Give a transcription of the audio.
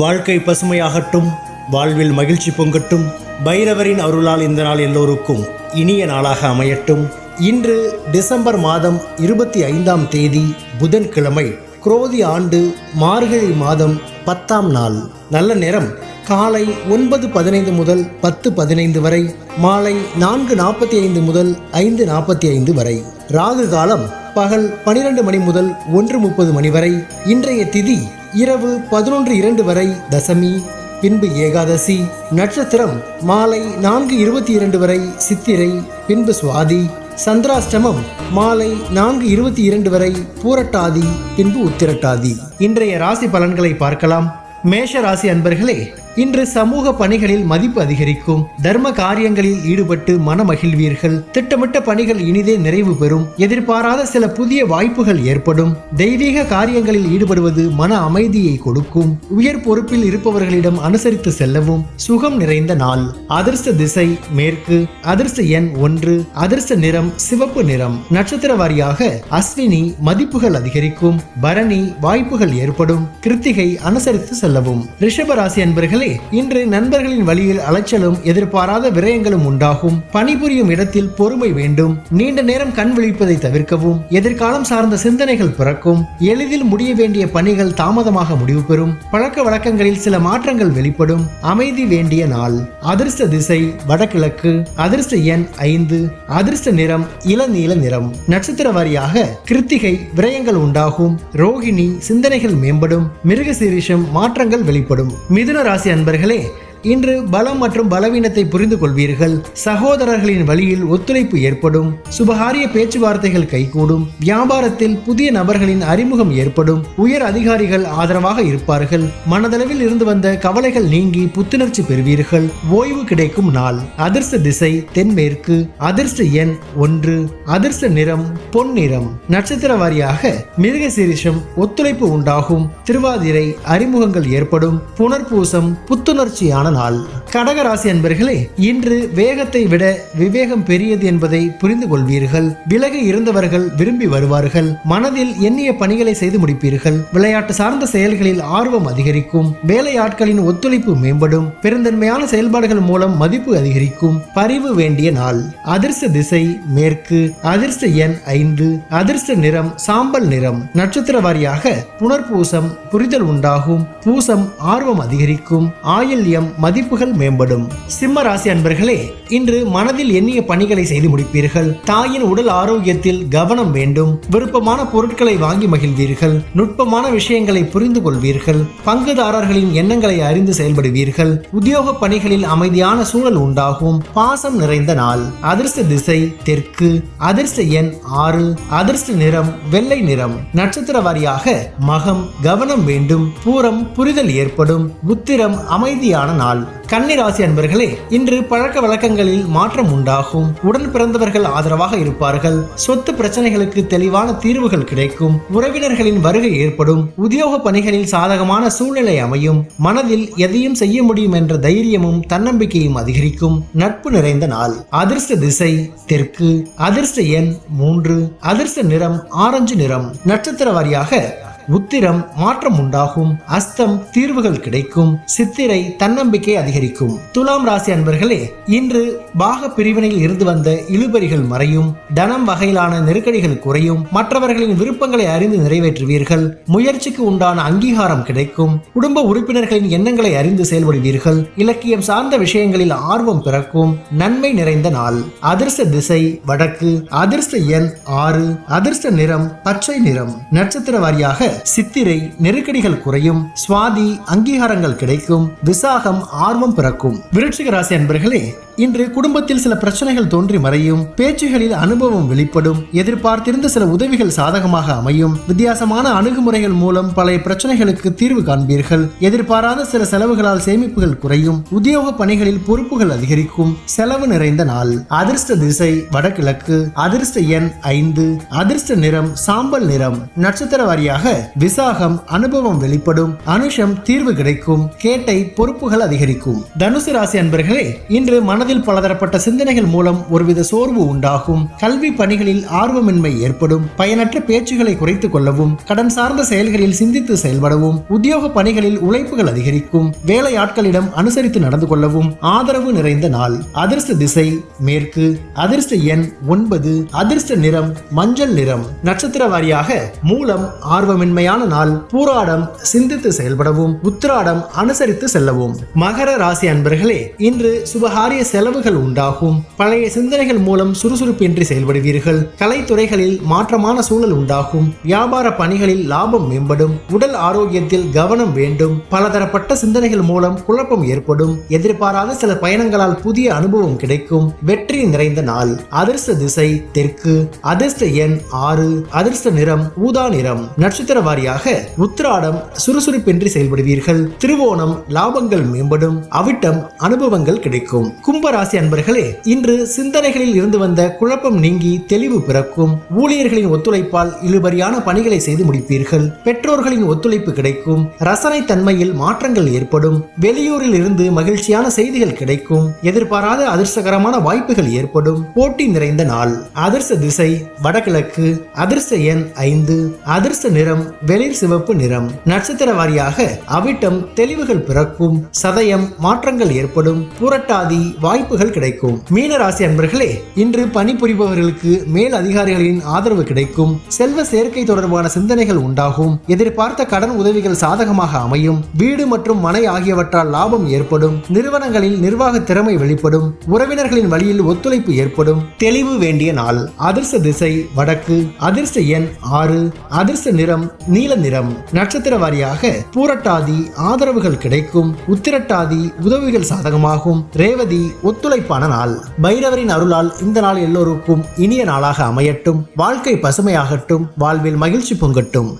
வாழ்க்கை பசுமையாகட்டும் வாழ்வில் மகிழ்ச்சி பொங்கட்டும் பைரவரின் அருளால் இந்த நாள் எல்லோருக்கும் இனிய நாளாக அமையட்டும். இன்று டிசம்பர் மாதம் இருபத்தி ஐந்தாம் தேதி புதன்கிழமை குரோதி ஆண்டு மார்கழி மாதம் பத்தாம் நாள். நல்ல நேரம். காலை ஒன்பது பதினைந்து முதல் பத்து பதினைந்து வரை மாலை நான்கு நாற்பத்தி ஐந்து முதல் ஐந்து நாற்பத்தி ஐந்து வரை. ராகு காலம் பகல் பனிரெண்டு மணி முதல் ஒன்று முப்பது மணி வரை. இன்றைய திதி இரவு பதினொன்று இரண்டு வரை தசமி பின்பு ஏகாதசி நட்சத்திரம் மாலை நான்கு இருபத்தி இரண்டு வரை சித்திரை பின்பு சுவாதி சந்திராஷ்டமம் மாலை நான்கு இருபத்தி இரண்டு வரை பூரட்டாதி பின்பு உத்திரட்டாதி. இன்றைய ராசி பலன்களை பார்க்கலாம். மேஷ ராசி அன்பர்களே இன்று சமூக பணிகளில் மதிப்பு அதிகரிக்கும். தர்ம காரியங்களில் ஈடுபட்டு மனமகிழ்வீர்கள். திட்டமிட்ட பணிகள் இனிதே நிறைவு பெறும். எதிர்பாராத சில புதிய வாய்ப்புகள் ஏற்படும். தெய்வீக காரியங்களில் ஈடுபடுவது மன அமைதியை கொடுக்கும். உயர் பொறுப்பில் இருப்பவர்களிடம் அனுசரித்து செல்லவும். சுகம் நிறைந்த நாள். அதிர்ஷ்ட திசை மேற்கு. அதிர்ஷ்ட எண் ஒன்று. அதிர்ஷ்ட நிறம் சிவப்பு நிறம். நட்சத்திர வாரியாக அஸ்வினி மதிப்புகள் அதிகரிக்கும். பரணி வாய்ப்புகள் ஏற்படும். கிருத்திகை அனுசரித்து செல்லவும். ரிஷபராசி அன்பர்களே நண்பர்களே இன்று நண்பர்களின் வழியில் அலைச்சலும் எதிர்பாராத விரயங்களும் உண்டாகும். பணிபுரியும் இடத்தில் பொறுமை வேண்டும். நீண்ட நேரம் கண் விழிப்பதை தவிர்க்கவும் எதிர்காலம் சார்ந்த சிந்தனைகள் பிறக்கும். எளிதில் முடிய வேண்டிய பணிகள் தாமதமாக முடிவு பெறும். பழக்க வழக்கங்களில் சில மாற்றங்கள் வெளிப்படும். அமைதி வேண்டிய நாள். அதிர்ஷ்ட திசை வடகிழக்கு. அதிர்ஷ்ட எண் ஐந்து. அதிர்ஷ்ட நிறம் இளநீல நிறம். நட்சத்திர வாரியாக கிருத்திகை விரயங்கள் உண்டாகும். ரோகிணி சிந்தனைகள் மேம்படும். மிருக சீரிஷம் மாற்றங்கள் வெளிப்படும். மிதுன ராசி நண்பர்களே இன்று பலம் மற்றும் பலவீனத்தை புரிந்து கொள்வீர்கள் சகோதரர்களின் வழியில் ஒத்துழைப்பு ஏற்படும். சுபகாரிய பேச்சுவார்த்தைகள் கைகூடும். வியாபாரத்தில் புதிய நபர்களின் அறிமுகம் ஏற்படும். உயர் அதிகாரிகள் ஆதரவாக இருப்பார்கள். மனதளவில் இருந்து வந்த கவலைகள் நீங்கி புத்துணர்ச்சி பெறுவீர்கள். ஓய்வு கிடைக்கும் நாள். அதிர்ஷ்ட திசை தென்மேற்கு. அதிர்ஷ்ட எண் ஒன்று. அதிர்ஷ்ட நிறம் பொன் நிறம் நட்சத்திர வாரியாக மிருகசீரிஷம் ஒத்துழைப்பு உண்டாகும். திருவாதிரை அறிமுகங்கள் ஏற்படும். புனர்பூசம் புத்துணர்ச்சியான நாள். கடகராசி அன்பர்களே இன்று வேகத்தை விட விவேகம் பெரியது என்பதை புரிந்து கொள்வீர்கள். விலகி இருந்தவர்கள் விரும்பி வருவார்கள். மனதில் எண்ணிய பணிகளை செய்து முடிப்பீர்கள். விளையாட்டு சார்ந்த செயல்களில் ஆர்வம் அதிகரிக்கும். வேலையாட்களின் ஒத்துழைப்பு மேம்படும். பெருந்தன்மையான செயல்பாடுகள் மூலம் மதிப்பு அதிகரிக்கும். பரிவு வேண்டிய நாள். அதிர்ஷ்ட திசை மேற்கு. அதிர்ஷ்ட எண் ஐந்து. அதிர்ஷ்ட நிறம் சாம்பல் நிறம். நட்சத்திர வாரியாக புனர்பூசம் புரிதல் உண்டாகும். பூசம் ஆர்வம் அதிகரிக்கும். ஆயில்யம் மதிப்புகள் மேம்படும். சிம்ம ராசி அன்பர்களே இன்று மனதில் எண்ணிய பணிகளை செய்து முடிப்பீர்கள். தாயின் உடல் ஆரோக்கியத்தில் கவனம் வேண்டும். விருப்பமான பொருட்களை வாங்கி மகிழ்வீர்கள். நுட்பமான விஷயங்களை புரிந்து கொள்வீர்கள். பங்குதாரர்களின் எண்ணங்களை அறிந்து செயல்படுவீர்கள். உத்தியோக பணிகளில் அமைதியான சூழல் உண்டாகும். பாசம் நிறைந்த நாள். அதிர்ஷ்ட திசை தெற்கு. அதிர்ஷ்ட எண் ஆறு. அதிர்ஷ்ட நிறம் வெள்ளை நிறம். நட்சத்திர வாரியாக மகம் கவனம் வேண்டும். பூரம் புரிதல் ஏற்படும். உத்திரம் அமைதியான நாள். கன்னிராசி அன்பர்களே இன்று பழக்க வழக்கங்களில் மாற்றம் உண்டாகும். உடன் பிறந்தவர்கள் ஆதரவாக இருப்பார்கள். சொத்து பிரச்சனைகளுக்கு தெளிவான தீர்வுகள் கிடைக்கும். உறவினர்களின் வருகை ஏற்படும். உத்தியோக பணிகளில் சாதகமான சூழ்நிலை அமையும். மனதில் எதையும் செய்ய முடியும் என்ற தைரியமும் தன்னம்பிக்கையும் அதிகரிக்கும். நட்பு நிறைந்த நாள். அதிர்ஷ்ட திசை தெற்கு. அதிர்ஷ்ட எண் மூன்று. அதிர்ஷ்ட நிறம் ஆரஞ்சு நிறம். நட்சத்திர வாரியாக உத்திரம் மாற்றம் உண்டாகும் அஸ்தம் தீர்வுகள் கிடைக்கும். சித்திரை தன்னம்பிக்கை அதிகரிக்கும். துலாம் ராசி அன்பர்களே இன்று பாக பிரிவினையில் இருந்து வந்த இழுபறிகள் மறையும். தனம் வகையிலான நெருக்கடிகள் குறையும். மற்றவர்களின் விருப்பங்களை அறிந்து நிறைவேற்றுவீர்கள். முயற்சிக்கு உண்டான அங்கீகாரம் கிடைக்கும். குடும்ப உறுப்பினர்களின் எண்ணங்களை அறிந்து செயல்படுவீர்கள். இலக்கியம் சார்ந்த விஷயங்களில் ஆர்வம் பிறக்கும். நன்மை நிறைந்த நாள். அதிர்ஷ்ட திசை வடக்கு. அதிர்ஷ்ட எண் ஆறு. அதிர்ஷ்ட நிறம் பச்சை நிறம். நட்சத்திர வாரியாக சித்திரை நெருக்கடிகள் குறையும் சுவாதி அங்கீகாரங்கள் கிடைக்கும் விசாகம் ஆர்வம் பிறக்கும். விருட்சிக ராசி அன்பர்களே இன்று குடும்பத்தில் சில பிரச்சனைகள் தோன்றி மறையும் பேச்சுகளில் அனுபவம் வெளிப்படும் எதிர்பார்த்திருந்த சில உதவிகள் சாதகமாக அமையும். வித்தியாசமான அணுகுமுறைகள் மூலம் பழைய பிரச்சனைகளுக்கு தீர்வு காண்பீர்கள். எதிர்பாராத சில செலவுகளால் சேமிப்புகள் குறையும் உத்தியோக பணிகளில் பொறுப்புகள் அதிகரிக்கும். செலவு நிறைந்த நாள். அதிர்ஷ்ட திசை வடகிழக்கு. அதிர்ஷ்ட எண் ஐந்து. அதிர்ஷ்ட நிறம் சாம்பல் நிறம். நட்சத்திர வாரியாக விசாகம் அனுபவம் வெளிப்படும். அனுஷம் தீர்வு கிடைக்கும். கேட்டை பொறுப்புகள் அதிகரிக்கும். தனுசு ராசி அன்பர்களே இன்று மனதில் பலதரப்பட்ட சிந்தனைகள் மூலம் ஒருவித சோர்வு உண்டாகும். கல்வி பணிகளில் ஆர்வமின்மை ஏற்படும். பயனற்ற பேச்சுகளை குறைத்துக் கொள்ளவும் கடன் சார்ந்த செயல்களில் சிந்தித்து செயல்படவும் உத்தியோக பணிகளில் உழைப்புகள் அதிகரிக்கும். வேலையாட்களிடம் அனுசரித்து நடந்து கொள்ளவும் ஆதரவு நிறைந்த நாள். அதிர்ஷ்ட திசை மேற்கு. அதிர்ஷ்ட எண் ஒன்பது. அதிர்ஷ்ட நிறம் மஞ்சள் நிறம். நட்சத்திர வாரியாக மூலம் ஆர்வமின்மை ஆர்வமின்மையான நாள் பூராடம் சிந்தித்து செயல்படவும் உத்திராடம் அனுசரித்து செல்லவும். மகர ராசி அன்பர்களே இன்று சுபகாரிய செலவுகள் உண்டாகும். பழைய சிந்தனைகள் மூலம் சுறுசுறுப்பின்றி செயல்படுவீர்கள். கலைத்துறைகளில் மாற்றமான சூழல் உண்டாகும். வியாபார பணிகளில் லாபம் மேம்படும். உடல் ஆரோக்கியத்தில் கவனம் வேண்டும். பலதரப்பட்ட சிந்தனைகள் மூலம் குழப்பம் ஏற்படும். எதிர்பாராத சில பயணங்களால் புதிய அனுபவம் கிடைக்கும். வெற்றி நிறைந்த நாள். அதிர்ஷ்ட திசை தெற்கு. அதிர்ஷ்ட எண் ஆறு. அதிர்ஷ்ட நிறம் ஊதா நிறம். நட்சத்திர வாரியாக உத்திராடம் சுறுசுறுப்பின்றி செயல்படுவீர்கள். திருவோணம் லாபங்கள் மேம்படும். அவிட்டம் அனுபவங்கள் கிடைக்கும். கும்பராசி அன்பர்களே இன்று சிந்தனைகளில் இருந்து வந்த குழப்பம் நீங்கி தெளிவு பிறக்கும். ஊழியர்களின் ஒத்துழைப்பால் இழுபறியான பணிகளை செய்து முடிப்பீர்கள். பெற்றோர்களின் ஒத்துழைப்பு கிடைக்கும். ரசனை தன்மையில் மாற்றங்கள் ஏற்படும். வெளியூரில் இருந்து மகிழ்ச்சியான செய்திகள் கிடைக்கும். எதிர்பாராத அதிர்ஷ்டகரமான வாய்ப்புகள் ஏற்படும். போட்டி நிறைந்த நாள். அதிர்ஷ்ட திசை வடகிழக்கு. அதிர்ஷ்ட எண் ஐந்து. அதிர்ஷ்ட நிறம் வெளிர் சிவப்பு நிறம். நட்சத்திர வாரியாக அவிட்டம் தெளிவுகள் பிறக்கும். சதயம் மாற்றங்கள் ஏற்படும். புரட்டாதி வாய்ப்புகள் கிடைக்கும். மீன ராசி அன்பர்களே இன்று பணிபுரிபவர்களுக்கு மேல் அதிகாரிகளின் ஆதரவு கிடைக்கும். செல்வ சேர்க்கை தொடர்பான சிந்தனைகள் உண்டாகும். எதிர்பார்த்த கடன் உதவிகள் சாதகமாக அமையும். வீடு மற்றும் மனை ஆகியவற்றால் லாபம் ஏற்படும். நிறுவனங்களில் நிர்வாக திறமை வெளிப்படும். உறவினர்களின் வழியில் ஒத்துழைப்பு ஏற்படும். தெளிவு வேண்டிய நாள். அதிர்ஷ்ட திசை வடக்கு. அதிர்ஷ்ட எண் ஆறு. அதிர்ஷ்ட நிறம் நீல நிறம் நட்சத்திர வாரியாக பூரட்டாதி ஆதரவுகள் கிடைக்கும் உத்திரட்டாதி உதவிகள் சாதகமாகும். ரேவதி ஒத்துழைப்பான நாள். பைரவரின் அருளால் இந்த நாள் எல்லோருக்கும் இனிய நாளாக அமையட்டும். வாழ்க்கை பசுமையாகட்டும். வாழ்வில் மகிழ்ச்சி பொங்கட்டும்.